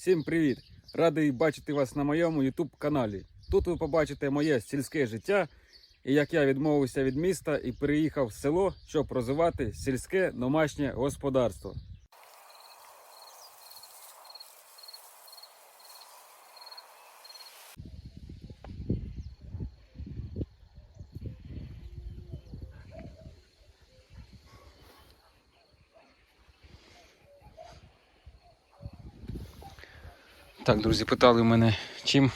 Всім привіт! Радий бачити вас на моєму YouTube каналі. Тут ви побачите моє сільське життя і як я відмовився від міста і переїхав в село, щоб розвивати сільське домашнє господарство. Так, друзі, питали мене, чим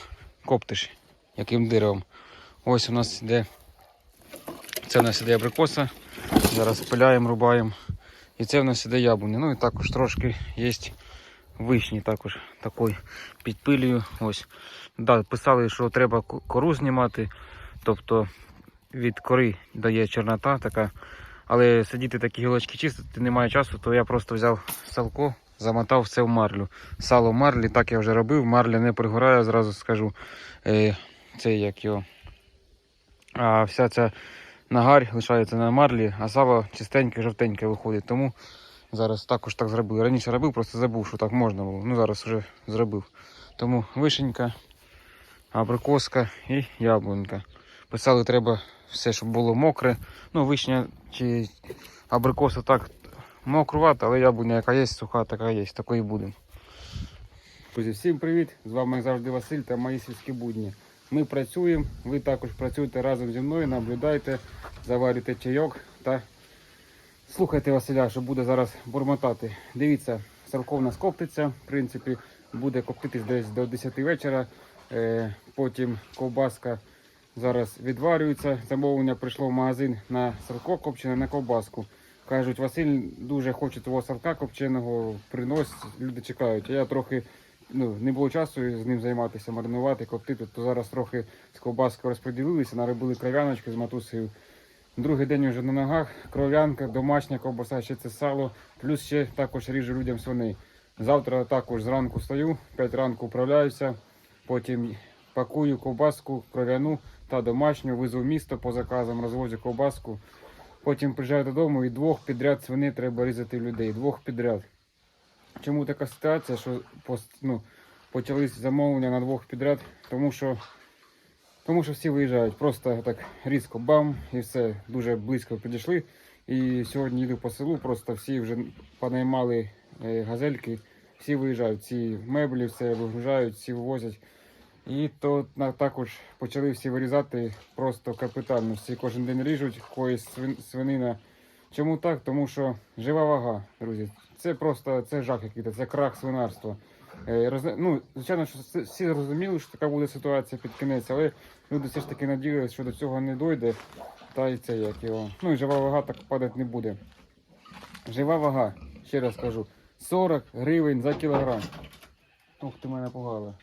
коптиш, яким деревом. Ось у нас іде. Це у нас іде абрикоса. Зараз пиляємо, рубаємо. І це у нас іде яблуня. Ну і також трошки є вишні також такої підпилюю. Ось. Да, писали, що треба кору знімати. Тобто від кори дає чорнота така. Але сидіти такі гілочки чистити немає часу, то я просто взяв салко, замотав все в марлю. Сало марлі, так я вже робив, марля не пригорає, зразу скажу. Е, це як його. А вся ця нагарь лишається на марлі, а сало чистеньке, жовтеньке виходить. Тому зараз також так зробив. Раніше робив, просто забув, що так можна було. Ну зараз вже зробив. Тому вишенька, абрикоска і яблунька. Писали, треба все, щоб було мокре. Ну, вишня чи абрикоса так мокрувата, але яблуня, яка є, суха, така є, такої буде. Всім привіт! З вами як завжди Василь та мої сільські будні. Ми працюємо, ви також працюєте разом зі мною, наблюдайте, заварюйте чайок та слухайте Василя, що буде зараз бурмотати. Дивіться, Савко в нас коптиться, в принципі, буде коптитись десь до 10 вечора. Е, потім ковбаска зараз відварюється. Замовлення прийшло в магазин на савко копчене на ковбаску. Кажуть, Василь дуже хоче того савка копченого, приносить, люди чекають. А Я трохи ну, не було часу з ним займатися, маринувати, коптити, то зараз трохи з ковбаскою розподілилися, наробили кров'яночки з матусею. Другий день вже на ногах, кров'янка, домашня ковбаса, ще це сало, плюс ще також ріжу людям свини. Завтра також зранку стою, 5 ранку управляюся, потім пакую ковбаску, кров'яну та домашню, везу в місто по заказам, розвозю ковбаску. Потім приїжджаю додому і двох підряд свини треба різати людей. Двох підряд. Чому така ситуація, що ну, почались замовлення на двох підряд? Тому що, тому що всі виїжджають. Просто так різко бам і все дуже близько підійшли. І сьогодні їду по селу, просто всі вже понаймали е, газельки, всі виїжджають, ці меблі все вигружають, всі вивозять. І то також почали всі вирізати просто капітально. Всі кожен день ріжуть, когось свинина. Чому так? Тому що жива вага, друзі. Це просто це жах який-то, це крах свинарства. Е, Ну, звичайно, що всі зрозуміли, що така буде ситуація під кінець, але люди все ж таки надіялися, що до цього не дойде. Та й це як його. Ну і жива вага так падати не буде. Жива вага, ще раз кажу, 40 гривень за кілограм. Ух ти мене пугала.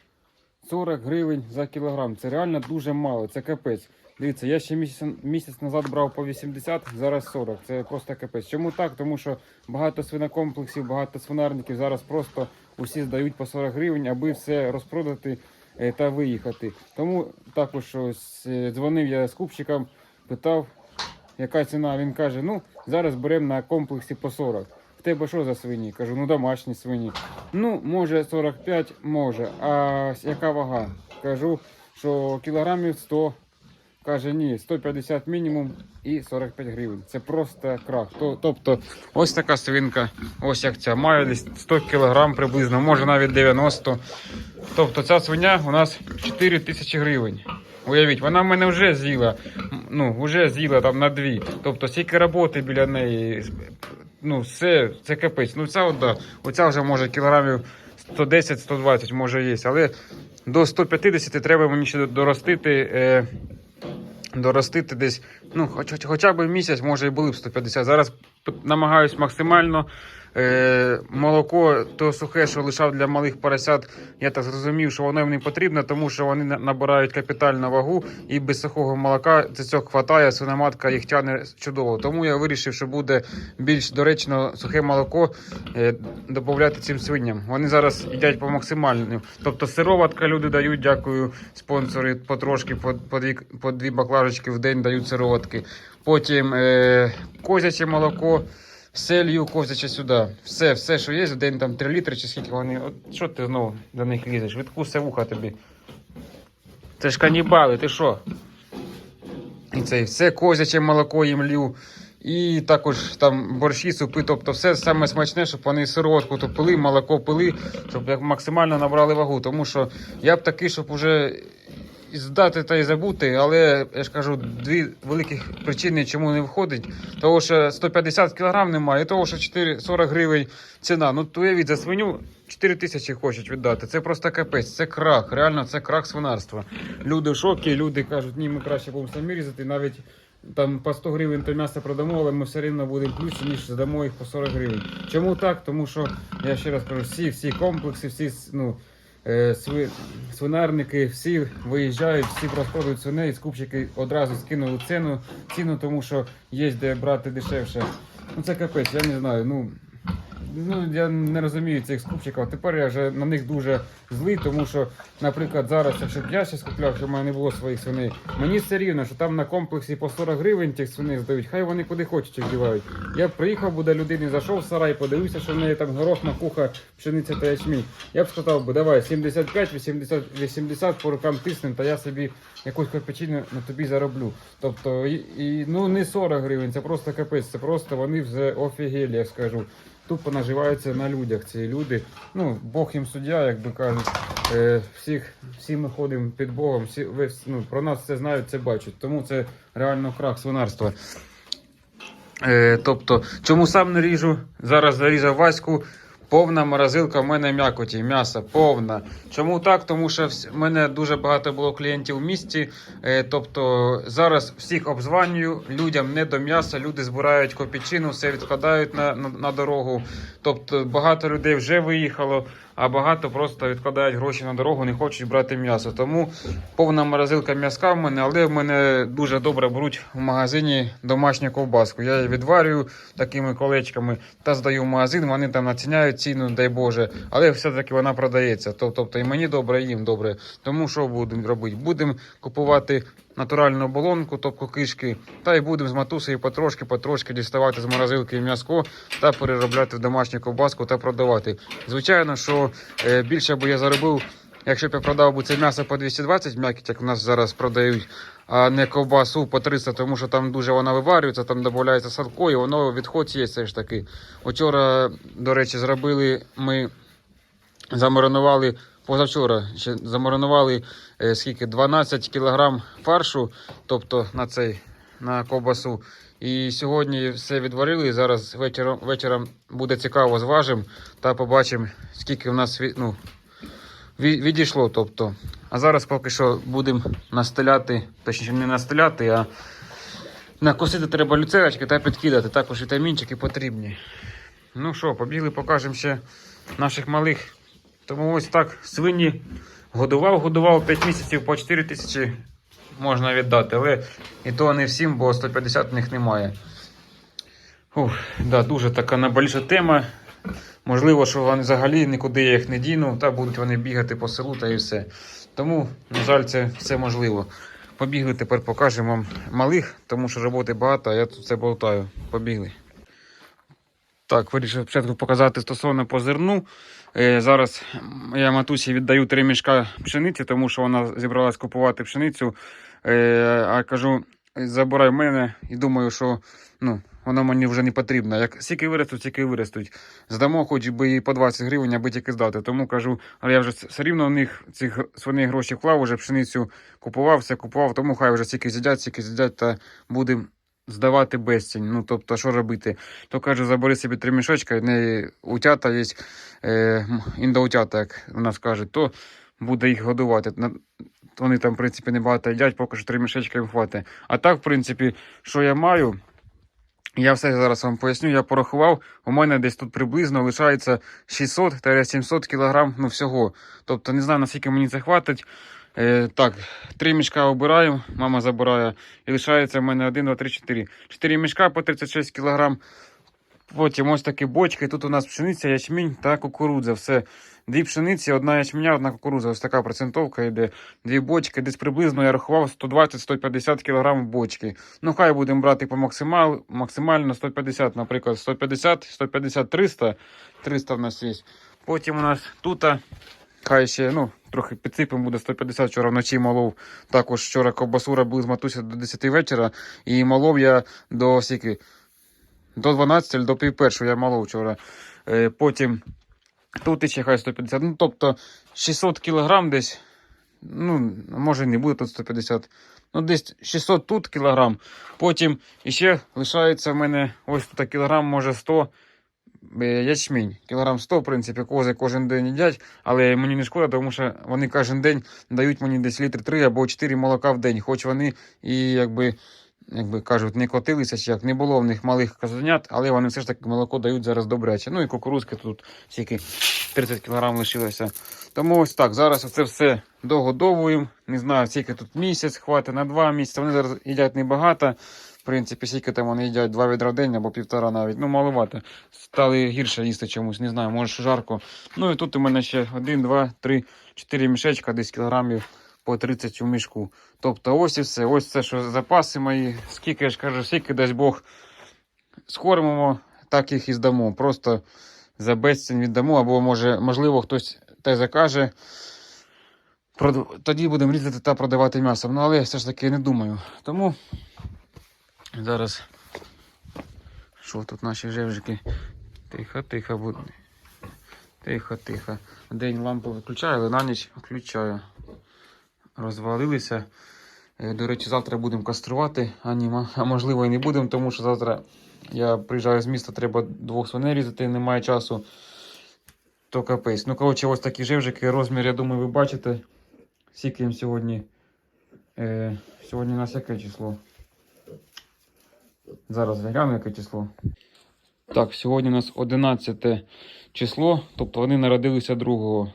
40 гривень за кілограм. Це реально дуже мало, це капець. Дивіться, я ще місяць, місяць назад брав по 80, зараз 40. Це просто капець. Чому так? Тому що багато свинокомплексів, багато свинарників зараз просто усі здають по 40 гривень, аби все розпродати е, та виїхати. Тому також ось е, дзвонив я скупщикам, питав, яка ціна. Він каже: ну зараз беремо на комплексі по 40. В тебе що за свині? Кажу, ну домашні свині. Ну, може 45, може. А яка вага? Кажу, що кілограмів 100. Каже, ні, 150 мінімум і 45 гривень. Це просто крах. Тобто, ось така свинка, ось як ця, має десь 100 кілограм приблизно, може навіть 90. Тобто ця свиня у нас 4 тисячі гривень. Уявіть, вона в мене вже з'їла, ну, вже з'їла там на дві. Тобто стільки роботи біля неї. Ну, все, це капець. Ну, ця, да, оця вже може кілограмів 110-120 може є, але до 150 треба мені ще доростити. Е, доростити десь, ну, хоч, хоча б місяць, може і були б 150. Зараз намагаюсь максимально. Е, молоко то сухе, що лишав для малих поросят, я так зрозумів, що воно їм не потрібно, тому що вони набирають капітальну вагу і без сухого молока це цього хватає, свиноматка їх тягне чудово. Тому я вирішив, що буде більш доречно сухе молоко е, додати цим свиням. Вони зараз їдять по максимальному. Тобто сироватка люди дають, дякую, спонсори потрошки по, по, дві, по дві баклажечки в день дають сироватки. Потім е, козяче молоко. Все лью козяче сюди. Все, все, що є, в день там 3 літри чи скільки вони. От що ти знову до них лізеш? Відкусе вуха тобі. Це ж канібали, ти що? І це все козяче молоко їм лью. І також там борщі, супи, тобто все саме смачне, щоб вони сироватку то пили, молоко пили, щоб як максимально набрали вагу. Тому що я б такий, щоб уже і здати та й забути, але я ж кажу, дві великих причини, чому не виходить. Того, що 150 кг немає, і того, що 4, 40 гривень ціна. Ну, то уявіть, за свиню 4 тисячі хочуть віддати. Це просто капець, це крах. Реально, це крах свинарства. Люди в шокі, люди кажуть, ні, ми краще будемо самі різати, навіть. Там по 100 гривень то м'ясо продамо, але ми все рівно будемо плюсі, ніж здамо їх по 40 гривень. Чому так? Тому що я ще раз кажу, всі, всі комплекси, всі ну, сви, свинарники, всі виїжджають, всі розпродають свиней, скупщики одразу скинули ціну, ціну, тому що є де брати дешевше. Ну це капець, я не знаю. Ну, ну я не розумію цих скупщиків. Тепер я вже на них дуже злий, тому що, наприклад, зараз, якщо б я щось купляв, що в мене не було своїх свиней, мені все рівно, що там на комплексі по 40 гривень тих свиней здають, хай вони куди хочуть їх дівають. Я б приїхав би до людини, зайшов в сарай, подивився, що в неї там горох, макуха, пшениця та ячмінь. Я б сказав би, давай 75, 80, 80 по рукам тиснем, та я собі якусь копійчину на тобі зароблю. Тобто, і, і, ну не 40 гривень, це просто капець, це просто вони вже офігелі, я скажу. Тупо наживаються на людях ці люди. Ну, Бог їм суддя, як би кажуть. Е, всіх, всі ми ходимо під Богом, всі, ви, ну, про нас це знають, це бачать. Тому це реально крах свинарства. Е, тобто, чому сам не ріжу? Зараз зарізав Ваську. Повна морозилка в мене м'якоті, м'яса, повна. Чому так? Тому що в мене дуже багато було клієнтів в місті. Е, тобто зараз всіх обзванюю, людям не до м'яса, люди збирають копійчину, все відкладають на, на, на дорогу. Тобто багато людей вже виїхало, а багато просто відкладають гроші на дорогу, не хочуть брати м'ясо. Тому повна морозилка м'яска в мене, але в мене дуже добре беруть в магазині домашню ковбаску. Я її відварюю такими колечками та здаю в магазин. Вони там націняють ціну, дай Боже, але все-таки вона продається. Тобто і мені добре, і їм добре. Тому що будемо робити? Будемо купувати натуральну оболонку, тобто кишки, та й будемо з матусею потрошки, потрошки діставати з морозилки м'яско та переробляти в домашню ковбаску та продавати. Звичайно, що е, більше би я заробив. Якщо б я продав би це м'ясо по 220 м'якіть, як у нас зараз продають, а не ковбасу по 300, тому що там дуже вона виварюється, там додається садко, і воно відход є все ж таки. Вчора, до речі, зробили ми замаринували позавчора, ще замаринували скільки 12 кг фаршу, тобто на цей на ковбасу. І сьогодні все відварили. Зараз вечором, вечором буде цікаво, зважимо та побачимо, скільки в нас ну, відійшло. Тобто. А зараз поки що будемо настеляти, точніше не настеляти, а накосити треба люцерочки та підкидати. Також вітамінчики потрібні. Ну що, побігли, покажемо ще наших малих. Тому ось так свині годував, годував 5 місяців по 4 тисячі можна віддати, але і то не всім, бо 150 в них немає. Ух, да, дуже така наболіша тема. Можливо, що вони взагалі нікуди я їх не діну, та будуть вони бігати по селу та і все. Тому, на жаль, це все можливо. Побігли, тепер покажемо вам малих, тому що роботи багато, а я тут все болтаю. Побігли. Так, вирішив спочатку показати стосовно по зерну. Е, зараз я матусі віддаю три мішка пшениці, тому що вона зібралась купувати пшеницю. Е, а кажу, забирай мене і думаю, що ну, вона мені вже не потрібна. Як скільки виростуть, стільки виростуть. Здамо хоч би і по 20 гривень, аби тільки здати. Тому кажу, але я вже все рівно в них цих свиних гроші вклав, вже пшеницю купував, все купував, тому хай вже стільки з'їдять, стільки з'їдять та будемо здавати безцінь. Ну, тобто, що робити? То кажу, забери собі три мішочка, в неї утята є, е, індоутята, як у нас кажуть, то буде їх годувати. Вони там, в принципі, небагато їдять, поки що три мішечка їм хватить. А так, в принципі, що я маю, я все зараз вам поясню, я порахував, у мене десь тут приблизно лишається 600-700 кг ну, всього. Тобто не знаю, наскільки мені це хватить. Е, так, три мішка обираємо, мама забирає, і лишається в мене 1, 2, 3, 4. 4 мішка по 36 кг. Потім ось такі бочки. Тут у нас пшениця, ячмінь та кукурудза. Все. Дві пшениці, одна ячменя, одна кукурудза. Ось така процентовка йде. Дві бочки, десь приблизно я рахував 120-150 кг бочки. Ну, хай будемо брати по максимал, максимально 150, наприклад, 150, 150, 300. 300 в нас є. Потім у нас тут, хай ще, ну, трохи підсипемо, буде 150 вчора вночі молов. Також вчора ковбасу робили з матуся до 10 вечора. І молов я до скільки? До 12 до пів першого я молов вчора. Е, потім тут ще хай 150. Ну, тобто 600 кілограм десь. Ну, може не буде тут 150. Ну, десь 600 тут кілограм. Потім ще лишається в мене ось тут кілограм, може 100 е, ячмінь. Кілограм 100, в принципі, кози кожен день їдять, але мені не шкода, тому що вони кожен день дають мені десь літр 3 або 4 молока в день. Хоч вони і якби. Якби кажуть, не котилися, чи як не було в них малих козенят, але вони все ж таки молоко дають зараз добряче. Ну і кукурузки тут тільки 30 кг лишилося. Тому ось так. Зараз це все догодовуємо. Не знаю, скільки тут місяць, хватить на два місяці. Вони зараз їдять небагато. В принципі, скільки там вони їдять два відра день або півтора навіть. Ну, маловато. Стали гірше їсти чомусь, не знаю, може жарко. Ну і тут у мене ще один, два, три, чотири мішечка, десь кілограмів по 30 у мішку. Тобто ось і все. Ось це, що запаси мої. Скільки я ж кажу, скільки дасть Бог скормимо, так їх і здамо. Просто за безцінь віддамо, або може, можливо, хтось те закаже. Тоді будемо різати та продавати м'ясо. Ну, але я все ж таки не думаю. Тому зараз. Що тут наші жевжики? Тихо, тихо буде. Тихо, тихо. День лампу виключаю, але на ніч включаю. Розвалилися. Е, До речі, завтра будемо каструвати, а, ні, а можливо і не будемо, тому що завтра я приїжджаю з міста, треба двох свиней різати, немає часу. То капець. Ну, коротше, ось такі живжики. Розмір, я думаю, ви бачите. Скільки їм сьогодні. Е, сьогодні у нас яке число? Зараз гляну, яке число. Так, сьогодні у нас 11 число, тобто вони народилися 2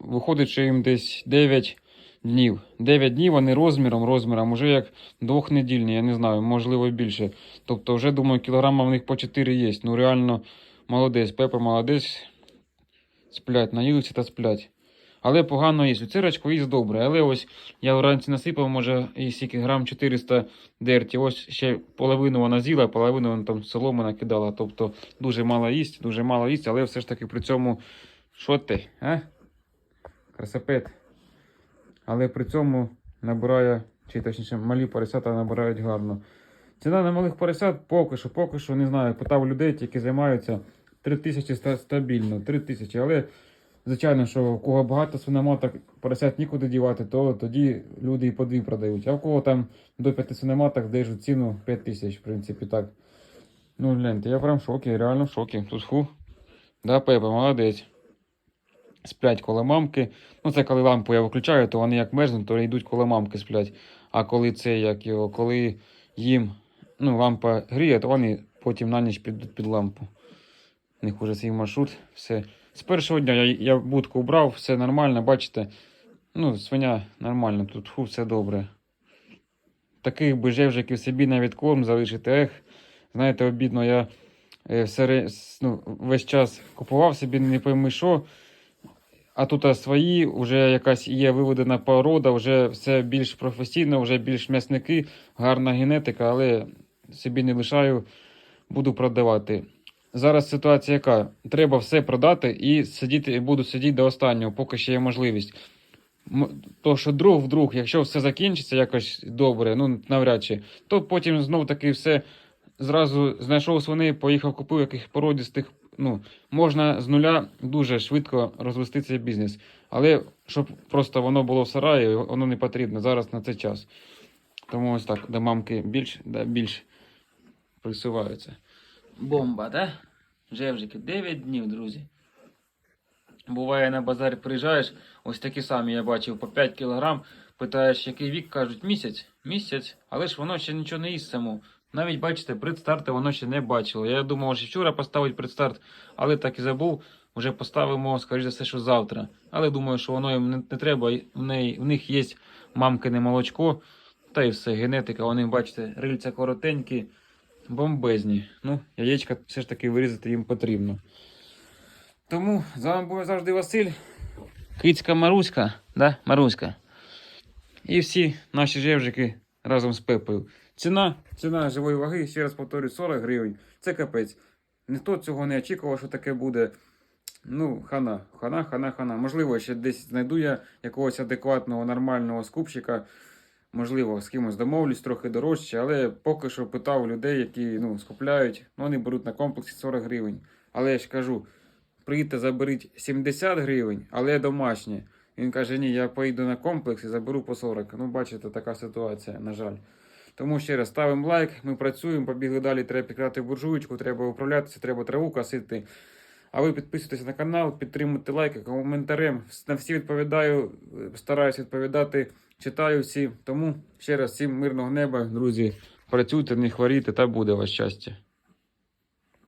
Виходить, що їм десь 9 днів. 9 днів вони розміром, розміром, уже як двохнедільні, я не знаю, можливо більше. Тобто, вже думаю, кілограма в них по 4 є. Ну реально молодець, Пепа молодець. Сплять, наїлися та сплять. Але погано їсть. Цирочку їсть добре. Але ось я вранці насипав, може, і скільки грам 400 дерті. Ось ще половину вона з'їла, половину вона там соломи накидала. Тобто дуже мало їсть, дуже мало їсть, але все ж таки при цьому. Що ти? А? Красапет. Але при цьому набирає, чи точніше малі поросята набирають гарно. Ціна на малих поросят поки що, поки що не знаю. Питав людей, які займаються 3 тисячі стабільно, 3 тисячі. Але звичайно, що у кого багато свиноматок поросят нікуди дівати, то тоді люди і по дві продають. А у кого там до 5 свиноматок держать ціну 5 тисяч, в принципі, так. Ну, гляньте, я прям в шокі, реально в шокі. Тут фу. Да, Пепа, молодець. Сплять коло мамки. Ну, це коли лампу я виключаю, то вони як мерзнуть, то йдуть коло мамки сплять. А коли це як його, коли їм ну, лампа гріє, то вони потім на ніч підуть під лампу. У них уже свій маршрут, все. З першого дня я, я будку убрав, все нормально, бачите. Ну, свиня нормально, тут фу, все добре. Таких би жевжиків собі навіть корм залишити. Ех, знаєте, обідно, я е, все, ну, весь час купував собі не пойми що. А тут а, свої, вже якась є виведена порода, вже все більш професійно, вже більш м'ясники, гарна генетика, але собі не лишаю, буду продавати. Зараз ситуація яка? Треба все продати і сидіти, буду сидіти до останнього, поки ще є можливість. То, що друг в друг, якщо все закінчиться якось добре, ну навряд чи, то потім знов таки все зразу знайшов свини, поїхав, купив яких породістих. Ну, можна з нуля дуже швидко розвести цей бізнес. Але щоб просто воно було в сараї, воно не потрібно зараз на цей час. Тому ось так, до мамки більш, да, більш присуваються. Бомба, так? Да? Жевжики, 9 днів, друзі. Буває на базар приїжджаєш, ось такі самі я бачив по 5 кілограм. Питаєш, який вік, кажуть, місяць, місяць, але ж воно ще нічого не їсть само. Навіть бачите, предстарти воно ще не бачило. Я думав, що вчора поставить предстарт, але так і забув. Вже поставимо, скоріш за все, що завтра. Але думаю, що воно їм не, треба. В, неї, в них є мамкине молочко, та й все, генетика. Вони, бачите, рильця коротенькі, бомбезні. Ну, яєчка все ж таки вирізати їм потрібно. Тому з вами був завжди Василь. Кицька Маруська, да? Маруська. І всі наші жевжики разом з Пепою. Ціна, ціна живої ваги, ще раз повторюю, 40 гривень. Це капець. Ніхто цього не очікував, що таке буде. Ну, хана, хана, хана, хана. Можливо, ще десь знайду я якогось адекватного, нормального скупщика. Можливо, з кимось домовлюсь трохи дорожче, але поки що питав людей, які ну, скупляють, ну, вони беруть на комплексі 40 гривень. Але я ж кажу, приїдьте, заберіть 70 гривень, але домашнє. Він каже, ні, я поїду на комплекс і заберу по 40. Ну, бачите, така ситуація, на жаль. Тому ще раз ставимо лайк, ми працюємо, побігли далі, треба підкрати буржуйку, треба управлятися, треба траву косити. А ви підписуйтесь на канал, підтримуйте лайки, коментарем. На всі відповідаю, стараюсь відповідати, читаю всі. Тому ще раз всім мирного неба, друзі. Працюйте, не хворійте, та буде вас щастя.